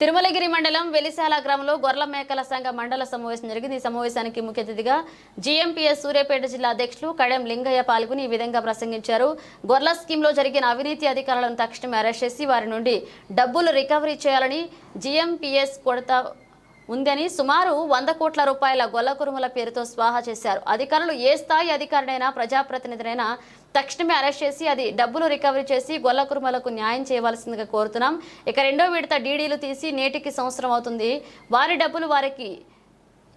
తిరుమలగిరి మండలం వెలిశాల గ్రామంలో గొర్రెల మేకల సంఘ మండల సమావేశం జరిగింది. ఈ సమావేశానికి ముఖ్య అతిథిగా జీఎంపీఎస్ సూర్యాపేట జిల్లా అధ్యక్షులు కడెం లింగయ్య పాల్గొని ఈ విధంగా ప్రసంగించారు. గొర్రెల స్కీమ్లో జరిగిన అవినీతి అధికారులను తక్షణమే అరెస్ట్ చేసి వారి నుండి డబ్బులు రికవరీ చేయాలని జీఎంపీఎస్ కొడత ఉందని సుమారు వంద కోట్ల రూపాయల గొల్ల కురుముల పేరుతో స్వాహా చేశారు. అధికారులు ఏ స్థాయి అధికారినైనా ప్రజాప్రతినిధినైనా తక్షణమే అరెస్ట్ చేసి అది డబ్బులు రికవరీ చేసి గొల్ల కురుమలకు న్యాయం చేయవలసిందిగా కోరుతున్నాం. ఇక రెండో విడత డీడీలు తీసి నేటికి సంవత్సరం అవుతుంది. వారి డబ్బులు వారికి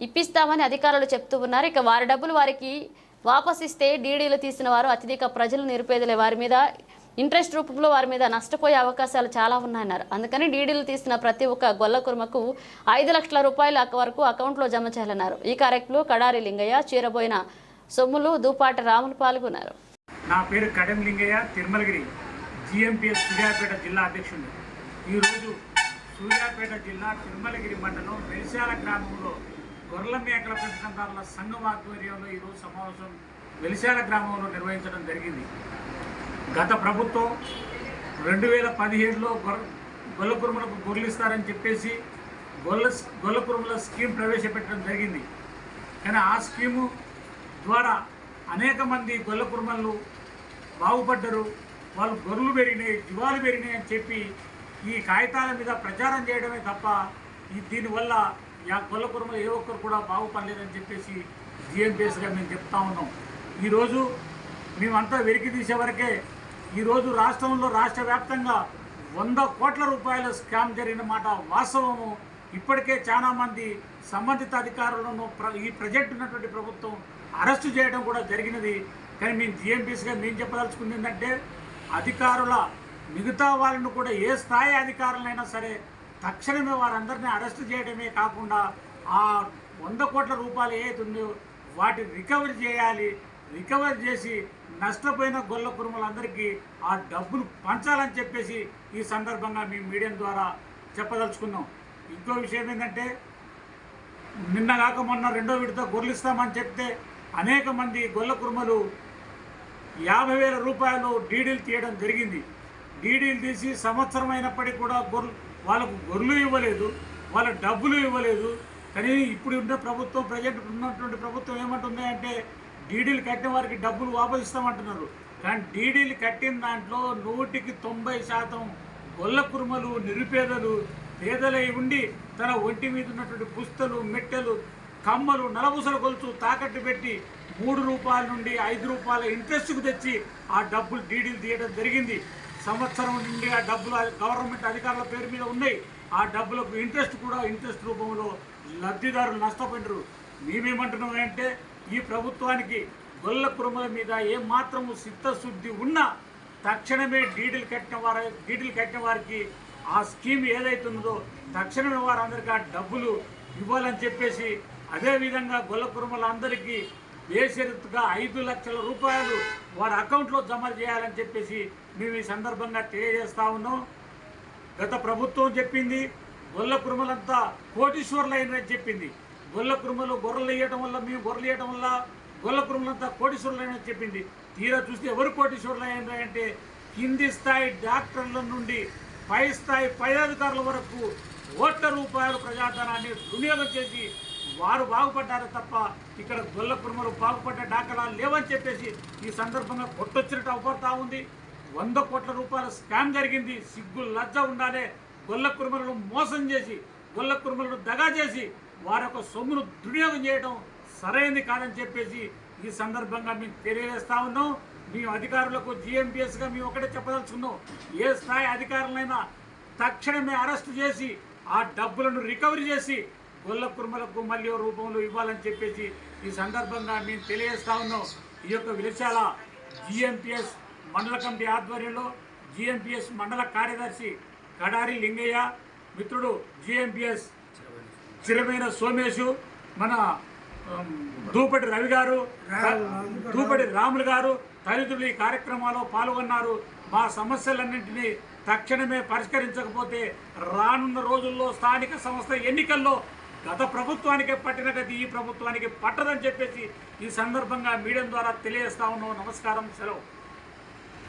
ఇప్పిస్తామని అధికారులు చెప్తూ ఉన్నారు. ఇక వారి డబ్బులు వారికి వాపస్ ఇస్తే డీడీలు తీసిన వారు అత్యధిక ప్రజలు నిరుపేదలే వారి మీద. ఇంట్రెస్ట్ రూపంలో వారి మీద నష్టపోయే అవకాశాలు చాలా ఉన్నాయన్నారు. అందుకని డీడీలు తీసిన ప్రతి ఒక్క గొల్ల కుర్మకు ఐదు లక్షల రూపాయల వరకు అకౌంట్లో జమ చేయాలన్నారు. ఈ కార్యక్రమంలో కడారి లింగయ్య చీరబోయిన సొమ్ములు దూపాటి రాములు పాల్గొన్నారు. నా పేరు కడెం లింగయ్య తిరుమలగిరి జిఎంపీఎస్ సూర్యాపేట జిల్లా అధ్యక్షుడు ఈరోజు సూర్యాపేట జిల్లా తిరుమలగిరి మండలం వెలిశాల గ్రామంలో గొర్రెల మేకల పెంపకందారుల సంఘం ఆధ్వర్యంలో ఈరోజు సమావేశం వెలిశాల గ్రామంలో నిర్వహించడం జరిగింది. గత ప్రభుత్వం రెండు వేల పదిహేడులో గొర్ర గొల్ల కురుమలకు గొర్రెలు ఇస్తారని చెప్పేసి గొల్ల గొల్ల కురుమల స్కీమ్ ప్రవేశపెట్టడం జరిగింది. కానీ ఆ స్కీము ద్వారా అనేక మంది గొల్ల కుర్మలు బాగుపడ్డరు. వాళ్ళు గొర్రెలు పెరిగినాయి జీవాలు పెరిగినాయి అని చెప్పి ఈ కాగితాల మీద ప్రచారం చేయడమే తప్ప ఈ దీనివల్ల యా గొల్ల కుర్మలు ఏ ఒక్కరు కూడా బాగుపడలేదని చెప్పేసి జిఎంపిఎస్గా మేము చెప్తా ఉన్నాం. ఈరోజు మేమంతా వెలికి తీసే వరకే ఈరోజు రాష్ట్రంలో రాష్ట్ర వ్యాప్తంగా వంద కోట్ల రూపాయల స్కామ్ జరిగిన మాట వాస్తవము. ఇప్పటికే చాలామంది సంబంధిత అధికారులను ఈ ప్రజెంట్ ఉన్నటువంటి ప్రభుత్వం అరెస్టు చేయడం కూడా జరిగినది. కానీ మేము జిఎంపీసీగా మేము చెప్పదలుచుకుంది ఏంటంటే అధికారుల మిగతా వాళ్ళను కూడా ఏ స్థాయి అధికారులైనా సరే తక్షణమే వారందరినీ అరెస్ట్ చేయడమే కాకుండా ఆ వంద కోట్ల రూపాయలు ఏదైతే ఉందో వాటిని రికవరీ చేయాలి. రికవరీ చేసి నష్టపోయిన గొల్ల కురుమలందరికీ ఆ డబ్బులు పంచాలని చెప్పేసి ఈ సందర్భంగా మేము మీడియం ద్వారా చెప్పదలుచుకున్నాం. ఇంకో విషయం ఏంటంటే నిన్న కాక మొన్న రెండో విడత గొర్రెలు ఇస్తామని చెప్తే అనేక మంది గొల్ల కురుమలు యాభై వేల రూపాయలు డీడీలు తీయడం జరిగింది. డీడీలు తీసి సంవత్సరమైనప్పటికీ కూడా గొర్రెలు వాళ్ళకు గొర్రెలు ఇవ్వలేదు వాళ్ళ డబ్బులు ఇవ్వలేదు. కానీ ఇప్పుడు ఉన్న ప్రభుత్వం ప్రజెంట్ ఉన్నటువంటి ప్రభుత్వం ఏమంటుంది అంటే డీడీలు కట్టిన వారికి డబ్బులు వాపసిస్తామంటున్నారు కానీ డీడీలు కట్టిన దాంట్లో నూటికి తొంభై శాతం గొల్ల కుర్మలు నిరుపేదలు పేదలై ఉండి తన ఒంటి మీద ఉన్నటువంటి పుస్తలు మెట్టెలు కమ్మలు నలబుసల గొలుసు తాకట్టు పెట్టి మూడు రూపాయల నుండి ఐదు రూపాయల ఇంట్రెస్ట్కు తెచ్చి ఆ డబ్బులు డీడీలు తీయడం జరిగింది. సంవత్సరం నుండి ఆ డబ్బులు గవర్నమెంట్ అధికారుల పేరు మీద ఉన్నాయి. ఆ డబ్బులకు ఇంట్రెస్ట్ కూడా ఇంట్రెస్ట్ రూపంలో లబ్ధిదారులు నష్టపోయినారు. మేమేమంటున్నామంటే ఈ ప్రభుత్వానికి గొల్ల కురుమల మీద ఏమాత్రము మాత్రము చిత్తశుద్ధి ఉన్నా తక్షణమే డీడీలు కట్టిన వారి డీడీలు కట్టిన వారికి ఆ స్కీమ్ ఏదైతుందో తక్షణమే వారందరికీ ఆ డబ్బులు ఇవ్వాలని చెప్పేసి అదేవిధంగా గొల్ల కురుమలందరికీ బేషరతుగా ఐదు లక్షల రూపాయలు వారి అకౌంట్లో జమ చేయాలని చెప్పేసి మేము ఈ సందర్భంగా తెలియజేస్తా ఉన్నాం. గత ప్రభుత్వం చెప్పింది గొల్ల కురుమలంతా కోటీశ్వర్లు అయినని చెప్పింది. గొల్ల కురుమలు గొర్రెలు వేయటం వల్ల మేము గొర్రెలు వేయటం వల్ల గొల్ల కురుమలంతా కోటీశ్వర్లు అయినని చెప్పింది. తీరా చూస్తే ఎవరు కోటీశ్వర్లు అయినారు అంటే కింది స్థాయి డాక్టర్ల నుండి పై స్థాయి పై అధికారుల వరకు కోట్ల రూపాయలు ప్రజాధనాన్ని వినియోగం చేసి వారు బాగుపడ్డారు తప్ప ఇక్కడ గొల్ల కురుమలు బాగుపడ్డ దాఖలాలు లేవని చెప్పేసి ఈ సందర్భంగా కొట్టొచ్చినట్టు అవపడతా ఉంది. వంద కోట్ల రూపాయల స్కామ్ జరిగింది. సిగ్గు లజ్జ ఉండాలి. గొల్ల కురుమలను మోసం చేసి గొల్ల కురుమలను దగా చేసి వారి యొక్క సొమ్మును దుర్వినియోగం చేయడం సరైనది కాదని చెప్పేసి ఈ సందర్భంగా మేము తెలియజేస్తా ఉన్నాం. మేము అధికారులకు జిఎంపిఎస్గా మేము ఒకటే చెప్పదలుచుకున్నాం. ఏ స్థాయి అధికారులైనా తక్షణమే అరెస్టు చేసి ఆ డబ్బులను రికవరీ చేసి గొల్ల కుర్మలకు మళ్ళీ రూపంలో ఇవ్వాలని చెప్పేసి ఈ సందర్భంగా మేము తెలియజేస్తా ఉన్నాం ఈ యొక్క విలశాల జిఎంపిఎస్ మండల కమిటీ ఆధ్వర్యంలో జిఎంపిఎస్ మండల కార్యదర్శి కడారి లింగయ్య మిత్రుడు జిఎంపిఎస్ చిరమైన సోమేశు మన దూపటి రవి గారు దూపటి రాములు గారు తల్లిదండ్రులు ఈ కార్యక్రమాల్లో పాల్గొన్నారు. మా సమస్యలన్నింటినీ తక్షణమే పరిష్కరించకపోతే రానున్న రోజుల్లో స్థానిక సంస్థ ఎన్నికల్లో గత ప్రభుత్వానికే పట్టిన గతి ఈ ప్రభుత్వానికి పట్టదని చెప్పేసి ఈ సందర్భంగా మీడియం ద్వారా తెలియజేస్తా ఉన్నాం. నమస్కారం. సెలవు.